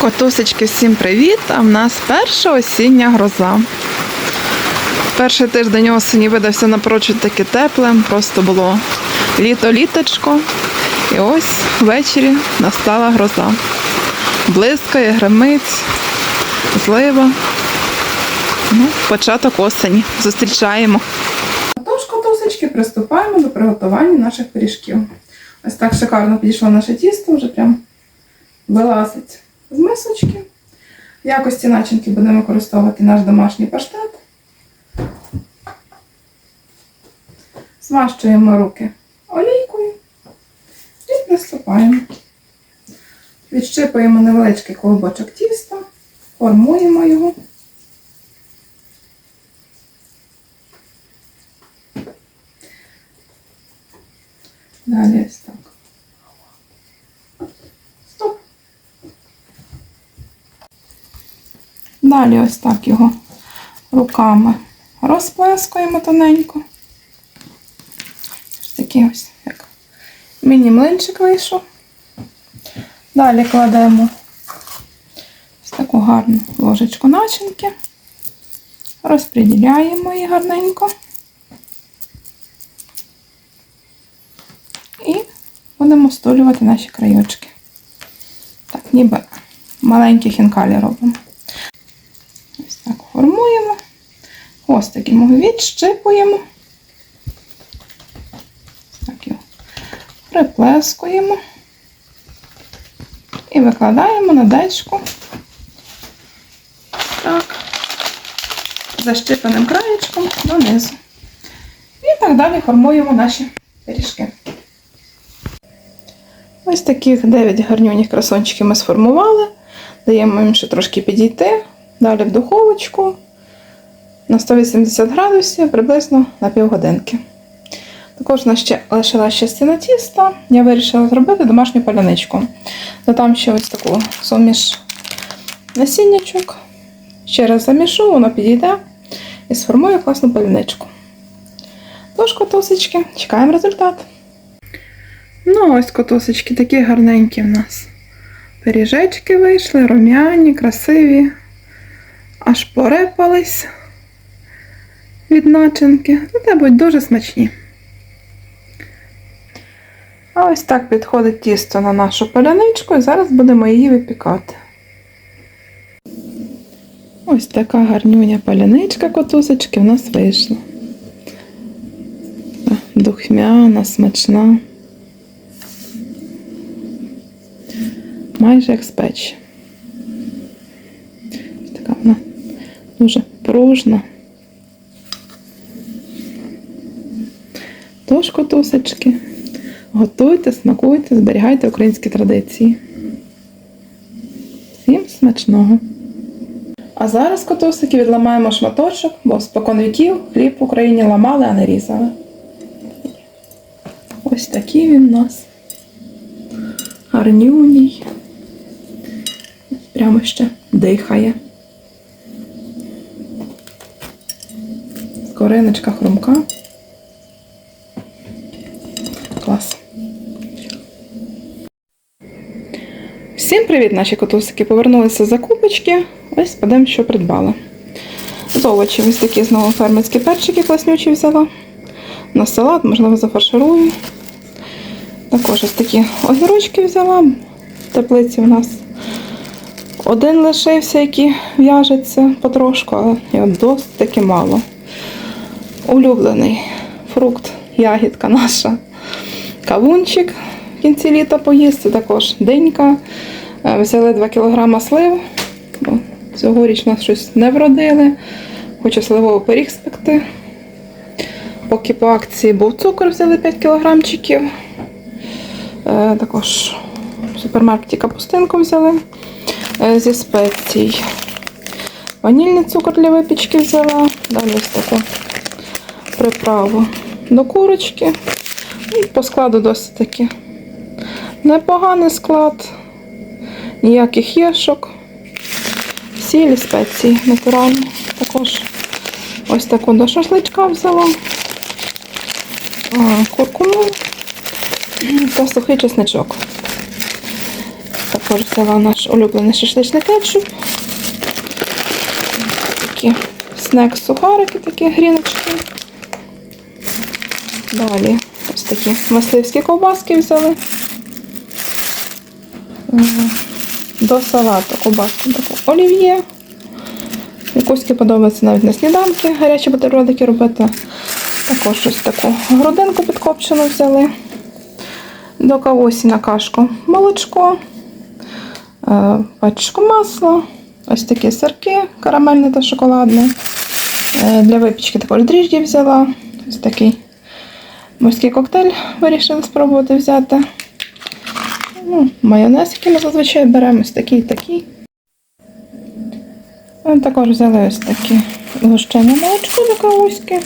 Котусечки, всім привіт! А в нас перша осіння гроза. Перший тиждень осені видався напрочуд таки теплим, просто було літо-літочко. І ось ввечері настала гроза. Блискає, гримить, злива. Ну, початок осені. Зустрічаємо. Тож, котусечки, приступаємо до приготування наших пиріжків. Ось так шикарно підійшло наше тісто, вже прям вилазить з мисочки. В якості начинки будемо використовувати наш домашній паштет. Змащуємо руки олійкою і приступаємо. Відщипуємо невеличкий колобочок тіста, формуємо його. Далі ось так. Стоп. Далі ось так його руками розплескуємо тоненько. Такий ось як міні-млинчик вийшов. Далі кладемо ось таку гарну ложечку начинки, розподіляємо її гарненько. І будемо столювати наші краєчки. Так, ніби маленькі хінкалі робимо. Ось формуємо. Хвостик йому відщипуємо. Так його приплескуємо. І викладаємо на дечку. Так. Защипаним краєчком донизу. І так далі формуємо наші пиріжки. Ось таких 9 гарнюніх красончиків ми сформували. Даємо їм ще трошки підійти. Далі в духовочку на 180 градусів приблизно на півгодинки. Також нас ще лишилася частина тіста. Я вирішила зробити домашню паляничку. Додам ще ось таку суміш насіннячок. Ще раз замішу, воно підійде і сформую класну паляничку. Тож, котусечки, чекаємо результат. Ну, ось котусечки такі гарненькі в нас. Пиріжечки вийшли, рум'яні, красиві, аж порепались від начинки. Ну, будуть дуже смачні. А ось так підходить тісто на нашу паляничку, і зараз будемо її випікати. Ось така гарнюня паляничка котусечки в нас вийшла. Духмяна, смачна. майже як з печі. Ось Така вона дуже пружна. Тож, котусечки, готуйте, смакуйте, зберігайте українські традиції. Всім смачного! А зараз, котусики, відламаємо шматочок, бо спокон віків хліб в Україні ламали, а не різали. Ось такий він у нас. Гарнюній. Прямо ще дихає. Скориночка хрумка. Клас. Всім привіт, наші котусики! Повернулися з закупочки. Ось подивимо, що придбала. З овочів ось такі знову фермерські перчики класнючі взяла. На салат, можливо, зафарширую. Також ось такі огірочки взяла. Теплиці у нас один лишився, який в'яжеться потрошку, але його досить таки мало. Улюблений фрукт, ягідка наша. Кавунчик в кінці літа поїсти, також денька. Е, Взяли 2 кг слив, цьогоріч нас щось не вродили. Хочу сливовий пиріг спекти. Поки по акції був цукор, взяли 5 кілограмчиків. Е, Також в супермаркеті капустинку взяли е, зі спецій. Ванільний цукор для випічки взяла. Далі ось таку приправу до курочки. І по складу досить таки непоганий склад. Ніяких єшок. Сілі спеції натуральні. Також ось таку до шашличка взяла. Куркуму та сухий чесничок. Також взяла наш улюблений шашличний кетчуп. Такі снек-сухарики, такі гріночки. Далі ось такі мисливські ковбаски взяли. До салату ковбаску таку олів'є. Якуськи подобається навіть на сніданки, гарячі бутербродики робити. Також ось таку грудинку підкопчену взяли. До кавусі на кашку молочко, е, пачку масла, ось такі сирки карамельне та шоколадне. Е, Для випічки також дріжджі взяла. Ось такий морський коктейль вирішили спробувати взяти. Ну, майонез, який ми зазвичай беремо, ось такий такий. Е, Також взяли ось такі гущене молочко до кавуськи.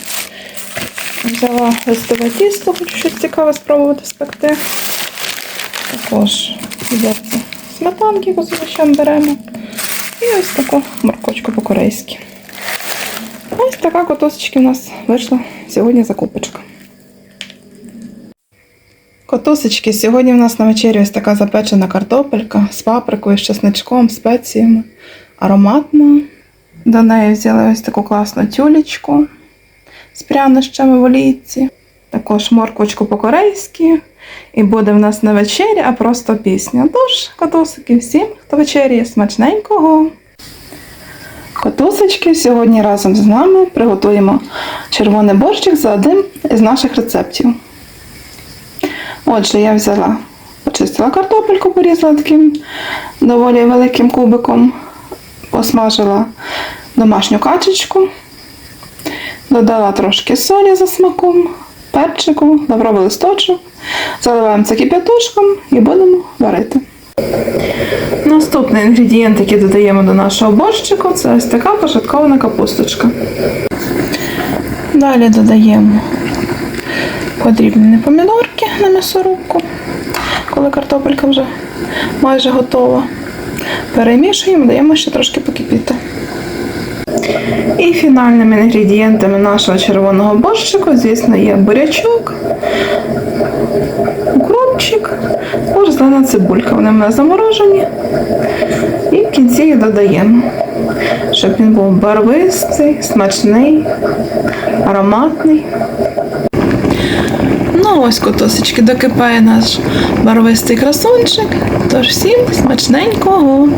Взяла листове тісто, хочу щось цікаве спробувати спекти. Також відерце сметанки, яку зазвичай беремо. І ось таку моркочку по-корейськи. Ось така котосочки у нас вийшла сьогодні закупочка. Котусечки, сьогодні в нас на вечері ось така запечена картопелька з паприкою, з чесничком, спеціями. Ароматна. До неї взяли ось таку класну тюлечку з прянощами в олійці. Також морквочку по-корейськи. І буде в нас не вечеря, а просто пісня. Тож, котусики, всім, хто вечеряє, смачненького. Котусечки, сьогодні разом з нами приготуємо червоний борщик за одним із наших рецептів. Отже, я взяла, почистила картопельку, порізала таким доволі великим кубиком, посмажила домашню качечку, додала трошки солі за смаком, перчику, лавровий листочок, заливаємо це кип'яточком і будемо варити. Наступний інгредієнт, який додаємо до нашого борщику, це ось така пошаткована капусточка. Далі додаємо подрібнені помідорки на м'ясорубку, коли картопелька вже майже готова. Перемішуємо, даємо ще трошки покипіти. І фінальними інгредієнтами нашого червоного борщику, звісно, є бурячок, укропчик, також зелена цибулька. Вони в мене заморожені. І в кінці їх додаємо, щоб він був барвистий, смачний, ароматний. Ну ось котосечки, докипає наш барвистий красунчик. Тож всім смачненького.